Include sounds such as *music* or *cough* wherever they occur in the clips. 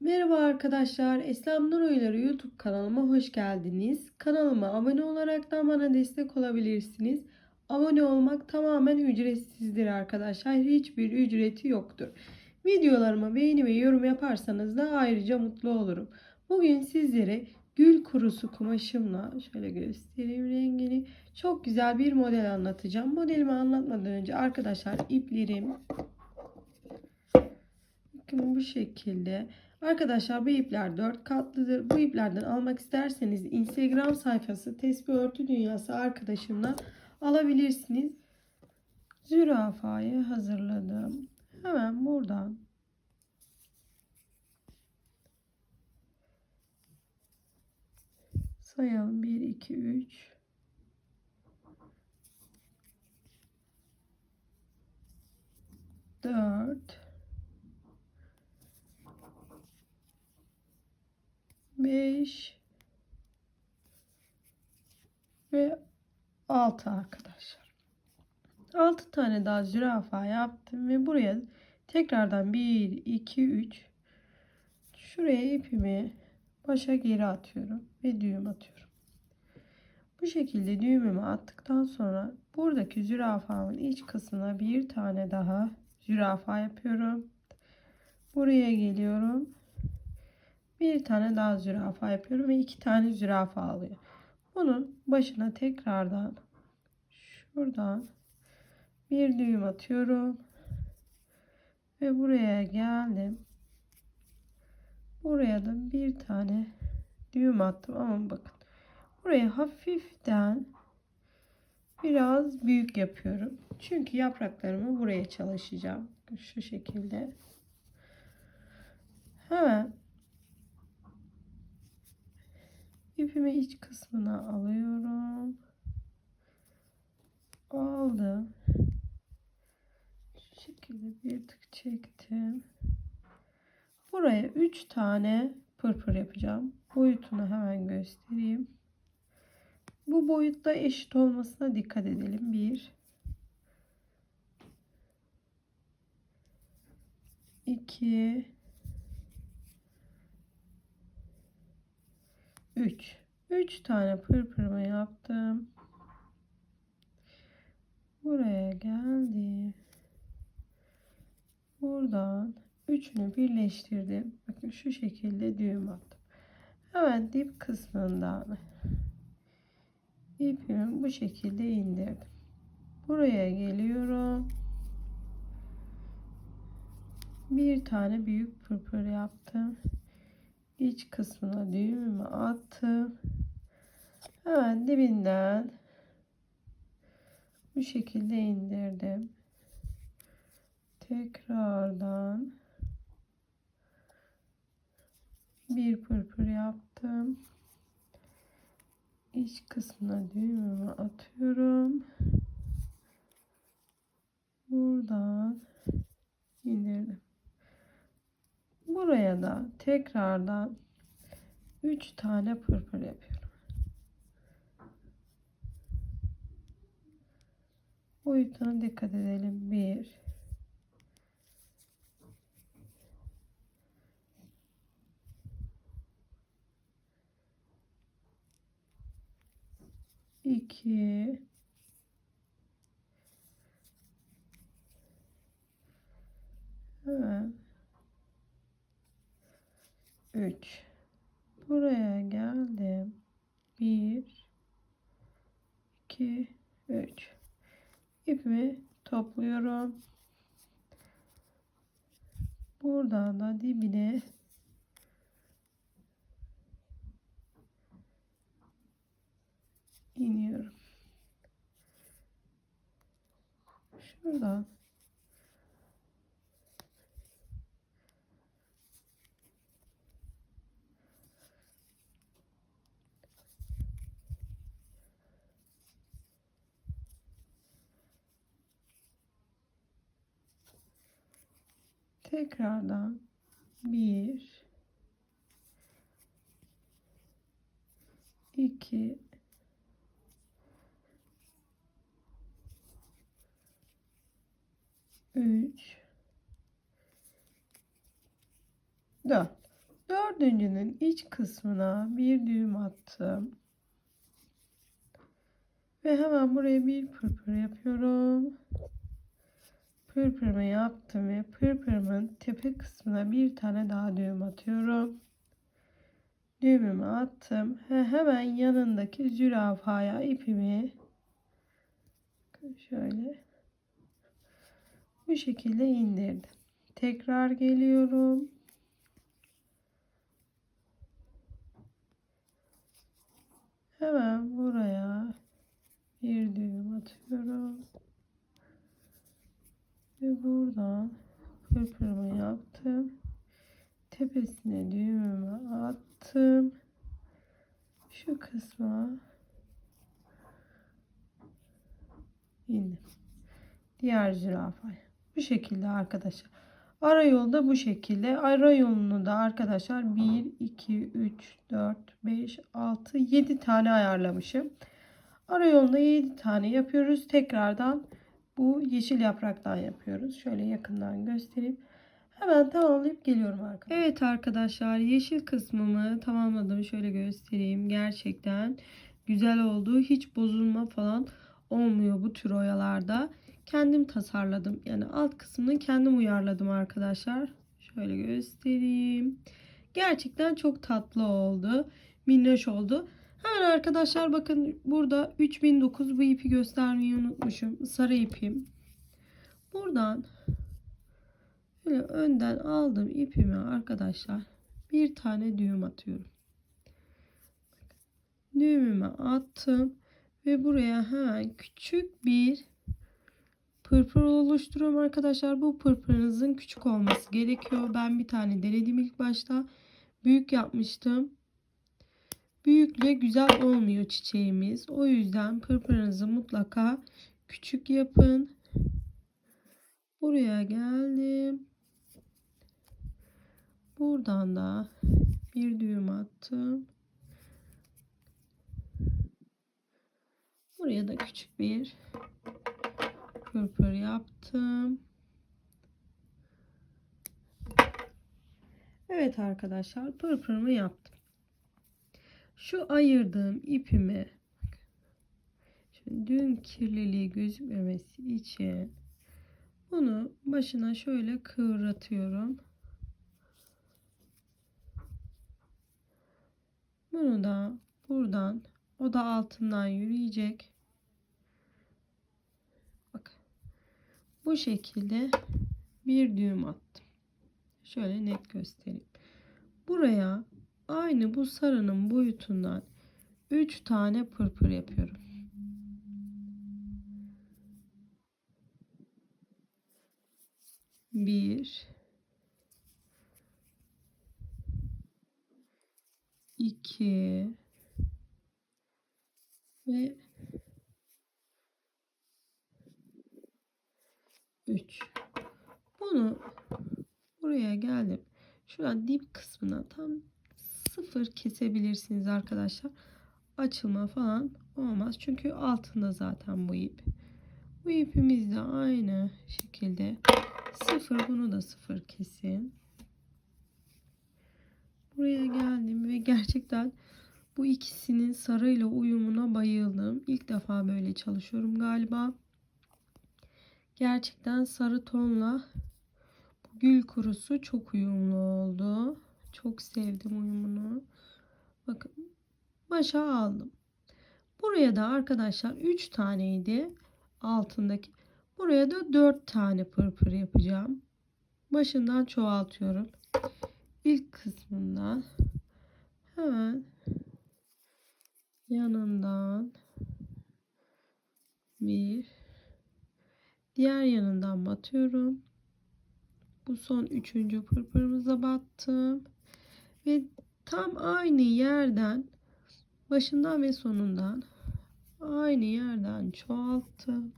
Merhaba arkadaşlar, Eslem Nur Oyları YouTube kanalıma hoş geldiniz. Kanalıma abone olarak da bana destek olabilirsiniz. Abone olmak tamamen ücretsizdir arkadaşlar. Hiçbir ücreti yoktur. Videolarıma beğeni ve yorum yaparsanız da ayrıca mutlu olurum. Bugün sizlere gül kurusu kumaşımla şöyle göstereyim rengini. Çok güzel bir model anlatacağım. Modelimi anlatmadan önce arkadaşlar iplerim Bakın bu şekilde. Arkadaşlar bu ipler 4 katlıdır. Bu iplerden almak isterseniz Instagram sayfası Tesbih Örtü Dünyası arkadaşımla alabilirsiniz. Zürafayı hazırladım. Hemen buradan sayalım. 1, 2, 3 4 5 ve 6 arkadaşlar. 6 tane daha zürafa yaptım ve buraya tekrardan 1 2 3 şuraya ipimi başa geri atıyorum ve düğüm atıyorum. Bu şekilde düğümümü attıktan sonra buradaki zürafamın iç kısmına bir tane daha zürafa yapıyorum. Buraya geliyorum bir tane daha zürafa yapıyorum ve iki tane zürafa alıyor. Bunun başına tekrardan şuradan bir düğüm atıyorum ve buraya geldim. Buraya da bir tane düğüm attım ama bakın buraya hafiften biraz büyük yapıyorum. Çünkü yapraklarımı buraya çalışacağım. Şu şekilde. Hemen İpimi iç kısmına alıyorum. Aldım. Şu şekilde bir tık çektim. Buraya 3 tane pırpır yapacağım. Boyutunu hemen göstereyim. Bu boyutta eşit olmasına dikkat edelim. 1 2 3 3 tane pırpırımı yaptım. Buraya geldim. Buradan üçünü birleştirdim. Bakın şu şekilde düğüm attım. Hemen dip kısmından ipimi bu şekilde indirdim. Buraya geliyorum. Bir tane büyük pırpır yaptım iç kısmına düğümümü attım. Hemen dibinden bu şekilde indirdim. Tekrardan bir pırpır yaptım. İç kısmına düğümümü atıyorum. Buradan indirdim. Buraya da tekrardan 3 tane pırpır yapıyorum. Boyutuna dikkat edelim. 1 2 Hemen 3 buraya geldim. 1 2 3 ipimi topluyorum. Buradan da dibine iniyorum. Şuradan tekrardan bir iki üç dört Dördüncünün iç kısmına bir düğüm attım. Ve hemen buraya bir pırpır yapıyorum. Pırpırımı yaptım ve pırpırımın tepe kısmına bir tane daha düğüm atıyorum. Düğümümü attım. He, hemen yanındaki zürafaya ipimi şöyle bu şekilde indirdim. Tekrar geliyorum. Hemen buraya bir düğüm atıyorum. Ve buradan pırpırımı yaptım. Tepesine düğümümü attım. Şu kısma indim. Diğer zürafaya. Bu şekilde arkadaşlar. Ara yolda bu şekilde. Ara yolunu da arkadaşlar 1, 2, 3, 4, 5, 6, 7 tane ayarlamışım. Ara yolunda 7 tane yapıyoruz. Tekrardan bu yeşil yapraktan yapıyoruz. Şöyle yakından göstereyim. Hemen tamamlayıp geliyorum arkadaşlar. Evet arkadaşlar yeşil kısmımı tamamladım. Şöyle göstereyim. Gerçekten güzel oldu. Hiç bozulma falan olmuyor bu tür oyalarda. Kendim tasarladım. Yani alt kısmını kendim uyarladım arkadaşlar. Şöyle göstereyim. Gerçekten çok tatlı oldu. Minnoş oldu. Hemen arkadaşlar bakın burada 3009 bu ipi göstermeyi unutmuşum. Sarı ipim. Buradan böyle önden aldım ipimi arkadaşlar. Bir tane düğüm atıyorum. Düğümümü attım ve buraya hemen küçük bir pırpır oluşturuyorum arkadaşlar. Bu pırpırınızın küçük olması gerekiyor. Ben bir tane denedim ilk başta. Büyük yapmıştım. Büyükle güzel olmuyor çiçeğimiz. O yüzden pırpırınızı mutlaka küçük yapın. Buraya geldim. Buradan da bir düğüm attım. Buraya da küçük bir pırpır yaptım. Evet arkadaşlar pırpırımı yaptım. Şu ayırdığım ipimi şimdi düğüm kirliliği gözükmemesi için bunu başına şöyle kıvratıyorum. Bunu da buradan o da altından yürüyecek. Bak. Bu şekilde bir düğüm attım. Şöyle net göstereyim. Buraya aynı bu sarının boyutundan 3 tane pırpır yapıyorum. Bir, iki ve üç. Bunu buraya geldim. Şuradan dip kısmına tam sıfır kesebilirsiniz arkadaşlar. Açılma falan olmaz. Çünkü altında zaten bu ip. Bu ipimiz de aynı şekilde sıfır bunu da sıfır kesin. Buraya geldim ve gerçekten bu ikisinin sarıyla uyumuna bayıldım. İlk defa böyle çalışıyorum galiba. Gerçekten sarı tonla bu gül kurusu çok uyumlu oldu. Çok sevdim uyumunu. Bakın başa aldım. Buraya da arkadaşlar 3 taneydi altındaki. Buraya da 4 tane pırpır yapacağım. Başından çoğaltıyorum. İlk kısmından hemen yanından bir diğer yanından batıyorum. Bu son üçüncü pırpırımıza battım. Ve tam aynı yerden başından ve sonundan aynı yerden çoğalttım.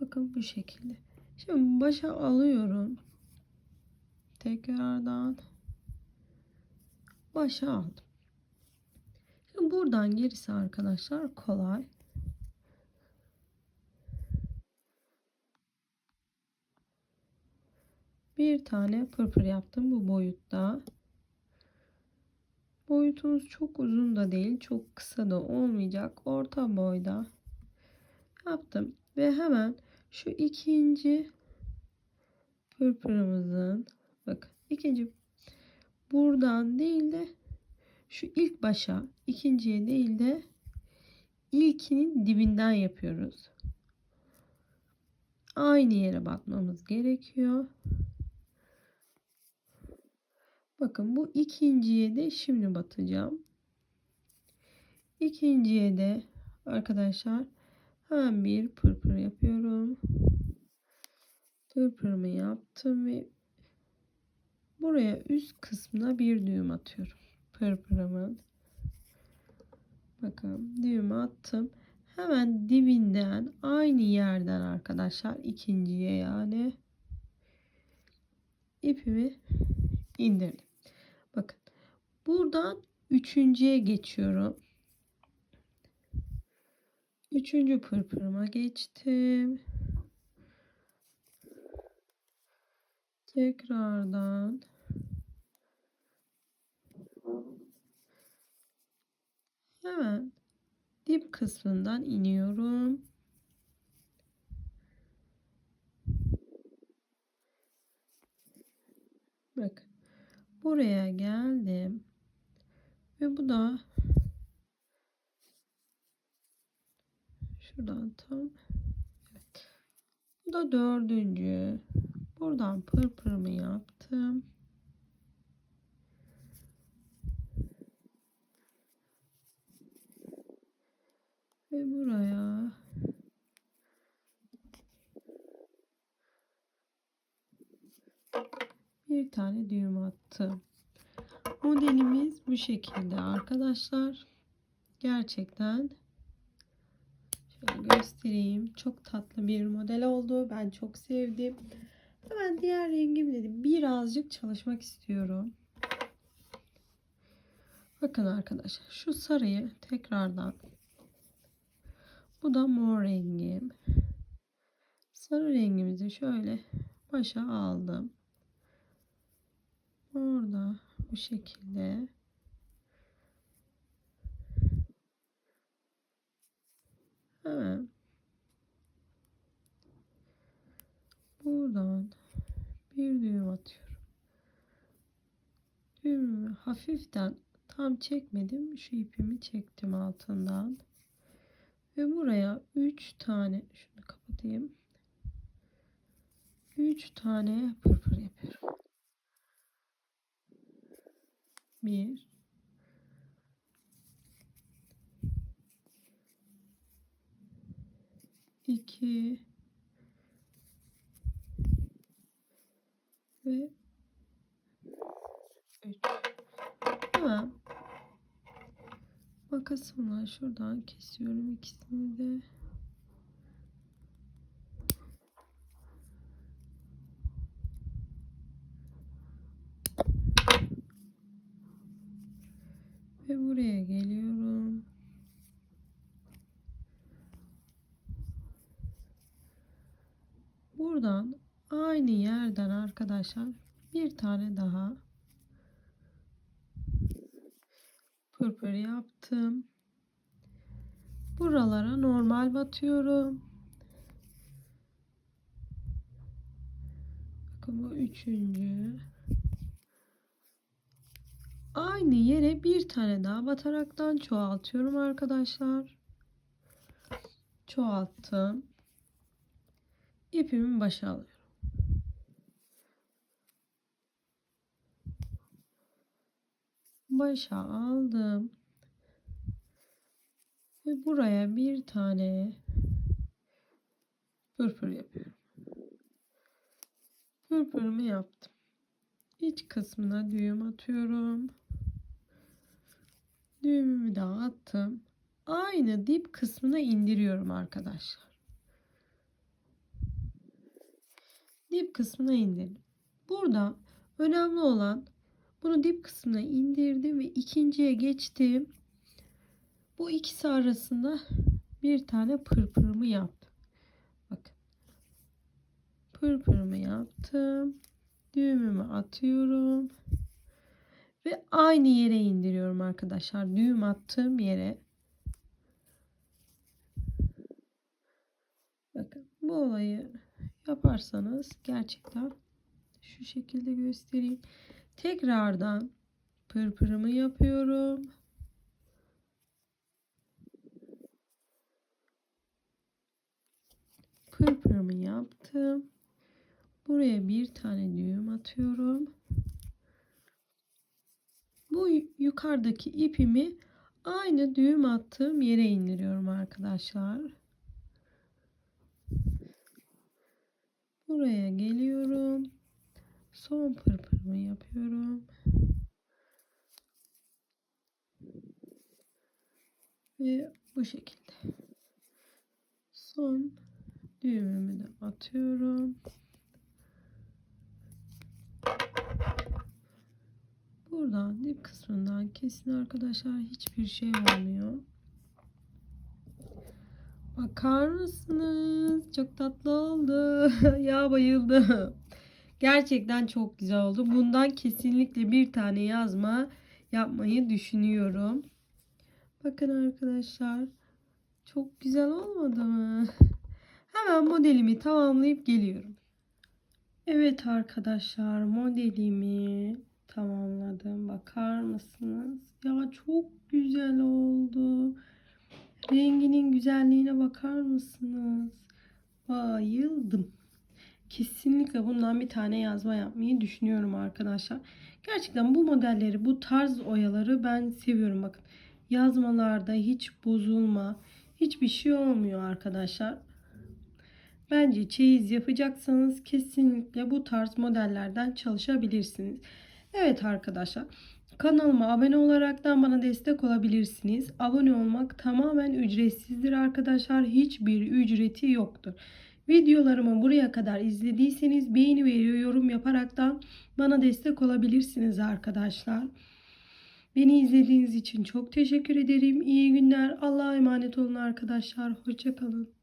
Bakın bu şekilde. Şimdi başa alıyorum. Tekrardan başa aldım. Şimdi buradan gerisi arkadaşlar kolay. Bir tane pırpır yaptım bu boyutta. Boyutumuz çok uzun da değil, çok kısa da olmayacak. Orta boyda yaptım ve hemen şu ikinci pırpırımızın bakın ikinci buradan değil de şu ilk başa ikinciye değil de ilkinin dibinden yapıyoruz. Aynı yere batmamız gerekiyor. Bakın bu ikinciye de şimdi batacağım. İkinciye de arkadaşlar hemen bir pırpır yapıyorum. Pırpırımı yaptım ve buraya üst kısmına bir düğüm atıyorum. Pırpırımın. Bakın düğüm attım. Hemen dibinden aynı yerden arkadaşlar ikinciye yani ipimi indirdim. Buradan üçüncüye geçiyorum. Üçüncü pırpırıma geçtim. Tekrardan hemen dip kısmından iniyorum. Bakın buraya geldim ve bu da şuradan tam evet. bu da dördüncü. Buradan pırpırımı yaptım. Ve buraya bir tane düğüm attım modelimiz bu şekilde arkadaşlar. Gerçekten şöyle göstereyim. Çok tatlı bir model oldu. Ben çok sevdim. Hemen diğer rengimle de birazcık çalışmak istiyorum. Bakın arkadaşlar şu sarıyı tekrardan. Bu da mor rengim. Sarı rengimizi şöyle başa aldım. Orada bu şekilde hemen buradan bir düğüm atıyorum. Düğümü hafiften tam çekmedim. Şu ipimi çektim altından. Ve buraya 3 tane şunu kapatayım. 3 tane pırpır yapıyorum. 1 2 ve 3 Hemen makasımla şuradan kesiyorum ikisini de. Ve buraya geliyorum. Buradan aynı yerden arkadaşlar bir tane daha pırpır yaptım. Buralara normal batıyorum. Bakın bu üçüncü. Aynı yere bir tane daha bataraktan çoğaltıyorum arkadaşlar. Çoğalttım. İpimi başa alıyorum. Başa aldım. Ve buraya bir tane pırpır yapıyorum. Pırpırımı yaptım. İç kısmına düğüm atıyorum. Düğümümü de attım. Aynı dip kısmına indiriyorum arkadaşlar. Dip kısmına indirdim. Burada önemli olan bunu dip kısmına indirdim ve ikinciye geçtim. Bu ikisi arasında bir tane pırpırımı yaptım. Bakın. Pırpırımı yaptım. Düğümümü atıyorum. Ve aynı yere indiriyorum arkadaşlar. Düğüm attığım yere. Bakın bu olayı yaparsanız gerçekten şu şekilde göstereyim. Tekrardan pırpırımı yapıyorum. Pırpırımı yaptım. Buraya bir tane düğüm atıyorum. Bu yukarıdaki ipimi aynı düğüm attığım yere indiriyorum arkadaşlar. Buraya geliyorum. Son pırpırımı yapıyorum. Ve bu şekilde. Son düğümümü de atıyorum. Buradan dip kısmından kesin arkadaşlar hiçbir şey olmuyor. Bakar mısınız? Çok tatlı oldu. *laughs* ya bayıldım. Gerçekten çok güzel oldu. Bundan kesinlikle bir tane yazma yapmayı düşünüyorum. Bakın arkadaşlar. Çok güzel olmadı mı? Hemen modelimi tamamlayıp geliyorum. Evet arkadaşlar modelimi tamamladım. Bakar mısınız? Ya çok güzel oldu. Renginin güzelliğine bakar mısınız? Bayıldım. Kesinlikle bundan bir tane yazma yapmayı düşünüyorum arkadaşlar. Gerçekten bu modelleri, bu tarz oyaları ben seviyorum. Bakın yazmalarda hiç bozulma, hiçbir şey olmuyor arkadaşlar. Bence çeyiz yapacaksanız kesinlikle bu tarz modellerden çalışabilirsiniz. Evet arkadaşlar kanalıma abone olaraktan bana destek olabilirsiniz. Abone olmak tamamen ücretsizdir arkadaşlar. Hiçbir ücreti yoktur. Videolarımı buraya kadar izlediyseniz beğeni ve yorum yaparaktan bana destek olabilirsiniz arkadaşlar. Beni izlediğiniz için çok teşekkür ederim. İyi günler. Allah'a emanet olun arkadaşlar. Hoşçakalın.